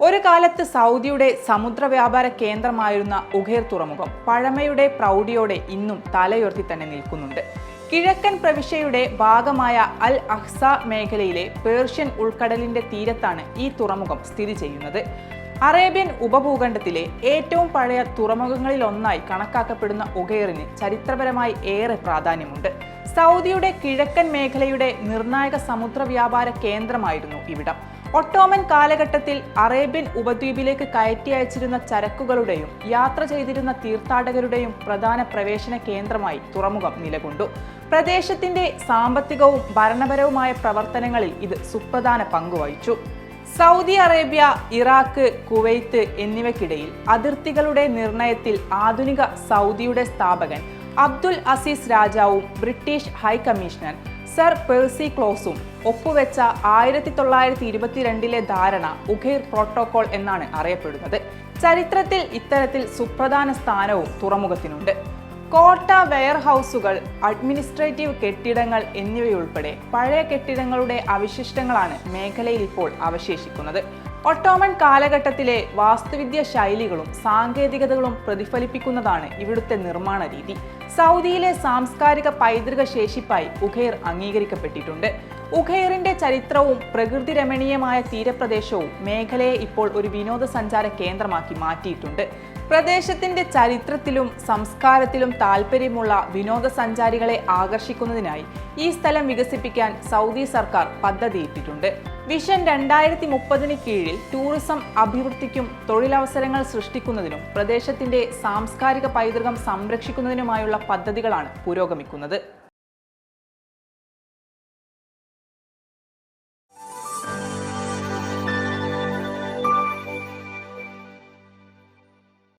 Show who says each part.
Speaker 1: ഒരു കാലത്ത് സൗദിയുടെ സമുദ്ര വ്യാപാര കേന്ദ്രമായിരുന്ന ഉഖേർ തുറമുഖം പഴമയുടെ പ്രൗഢിയോടെ ഇന്നും തലയുയർത്തി തന്നെ നിൽക്കുന്നുണ്ട്. കിഴക്കൻ പ്രവിശ്യയുടെ ഭാഗമായ അൽ അഹ്സ മേഖലയിലെ പേർഷ്യൻ ഉൾക്കടലിന്റെ തീരത്താണ് ഈ തുറമുഖം സ്ഥിതി ചെയ്യുന്നത്. അറേബ്യൻ ഉപഭൂഖണ്ഡത്തിലെ ഏറ്റവും പഴയ തുറമുഖങ്ങളിലൊന്നായി കണക്കാക്കപ്പെടുന്ന ഉഗേറിന് ചരിത്രപരമായി ഏറെ പ്രാധാന്യമുണ്ട്. സൗദിയുടെ കിഴക്കൻ മേഖലയുടെ നിർണായക സമുദ്ര വ്യാപാര കേന്ദ്രമായിരുന്നു ഇവിടം. ഒട്ടോമൻ കാലഘട്ടത്തിൽ അറേബ്യൻ ഉപദ്വീപിലേക്ക് കയറ്റി അയച്ചിരുന്ന ചരക്കുകളുടെയും യാത്ര ചെയ്തിരുന്ന തീർത്ഥാടകരുടെയും പ്രധാന പ്രവേശന കേന്ദ്രമായി തുറമുഖം നിലകൊണ്ടു. പ്രദേശത്തിന്റെ സാമ്പത്തികവും ഭരണപരവുമായ പ്രവർത്തനങ്ങളിൽ ഇത് സുപ്രധാന പങ്കുവഹിച്ചു സൗദി അറേബ്യ ഇറാഖ് കുവൈത്ത് എന്നിവയ്ക്കിടയിൽ അതിർത്തികളുടെ നിർണയത്തിൽ ആധുനിക സൗദിയുടെ സ്ഥാപകൻ അബ്ദുൽ അസീസ് രാജാവും British high commissioner sir Percy ക്ലോസും ഒപ്പുവെച്ച ആയിരത്തി തൊള്ളായിരത്തി ഇരുപത്തിരണ്ടിലെ ധാരണ ഉഖൈർ പ്രോട്ടോകോൾ എന്നാണ് അറിയപ്പെടുന്നത്. ചരിത്രത്തിൽ ഇത്തരത്തിൽ സുപ്രധാന സ്ഥാനവും തുറമുഖത്തിനുണ്ട്. കോട്ട വെയർഹൌസുകൾ അഡ്മിനിസ്ട്രേറ്റീവ് കെട്ടിടങ്ങൾ എന്നിവയുൾപ്പെടെ പഴയ കെട്ടിടങ്ങളുടെ അവശിഷ്ടങ്ങളാണ് മേഖലയിൽ ഇപ്പോൾ അവശേഷിക്കുന്നത്. ഒട്ടോമൻ കാലഘട്ടത്തിലെ വാസ്തുവിദ്യ ശൈലികളും സാങ്കേതികതകളും പ്രതിഫലിപ്പിക്കുന്നതാണ് ഇവിടുത്തെ നിർമ്മാണ രീതി. സൗദിയിലെ സാംസ്കാരിക പൈതൃക ശേഷിപ്പായി ഉഖേർ അംഗീകരിക്കപ്പെട്ടിട്ടുണ്ട്. ഉഖേറിന്റെ ചരിത്രവും പ്രകൃതി രമണീയമായ തീരപ്രദേശവും മേഖലയെ ഇപ്പോൾ ഒരു വിനോദസഞ്ചാര കേന്ദ്രമാക്കി മാറ്റിയിട്ടുണ്ട്. പ്രദേശത്തിന്റെ ചരിത്രത്തിലും സംസ്കാരത്തിലും താല്പര്യമുള്ള വിനോദസഞ്ചാരികളെ ആകർഷിക്കുന്നതിനായി ഈ സ്ഥലം വികസിപ്പിക്കാൻ സൗദി സർക്കാർ പദ്ധതിയിട്ടിട്ടുണ്ട്. വിഷൻ രണ്ടായിരത്തി മുപ്പതിന് കീഴിൽ ടൂറിസം അഭിവൃദ്ധിക്കും തൊഴിലവസരങ്ങൾ സൃഷ്ടിക്കുന്നതിനും പ്രദേശത്തിന്റെ സാംസ്കാരിക പൈതൃകം സംരക്ഷിക്കുന്നതിനുമായുള്ള പദ്ധതികളാണ് പുരോഗമിക്കുന്നത്.